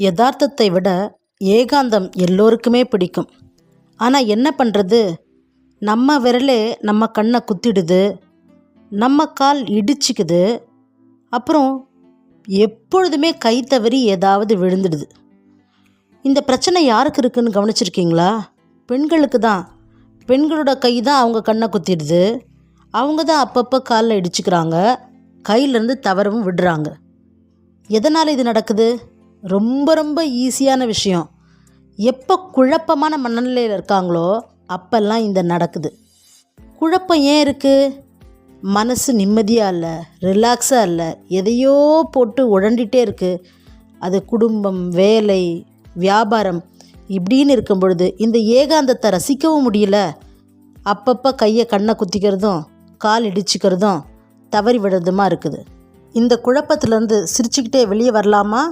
யதார்த்தத்தை விட ஏகாந்தம் எல்லோருக்குமே பிடிக்கும். ஆனால் என்ன பண்ணுறது நம்ம விரலே நம்ம கண்ணை குத்திடுது. நம்ம கால் இடிச்சிக்குது. அப்புறம் எப்பொழுதுமே கை தவறி ஏதாவது விழுந்துடுது. இந்த பிரச்சனை யாருக்கு இருக்குன்னு கவனிச்சிருக்கீங்களா? பெண்களுக்கு தான். பெண்களோட கை தான் அவங்க கண்ணை குத்திடுது. அவங்க தான் அப்பப்போ காலில் இடிச்சுக்கிறாங்க. கையிலேருந்து தவறவும் விடுறாங்க. எதனால் இது நடக்குது? ரொம்ப ரொம்ப ஈஸியான விஷயம். எப்போ குழப்பமான மனநிலையில் இருக்காங்களோ அப்பெல்லாம் இந்த நடக்குது. குழப்பம் ஏன் இருக்குது மனசு நிம்மதியாக இல்லை ரிலாக்ஸாக இல்லை எதையோ போட்டு உழண்டிகிட்டே இருக்குது அது குடும்பம் வேலை வியாபாரம் இப்படின்னு இருக்கும் பொழுது இந்த ஏகாந்தத்தை ரசிக்கவும் முடியல. அப்பப்போ கையை கண்ணை குத்திக்கிறதும் கால் இடிச்சுக்கிறதும் தவறி விடுறதுமா இருக்குது. இந்த குழப்பத்திலேருந்து சிரிச்சுக்கிட்டே வெளியே வரலாமா?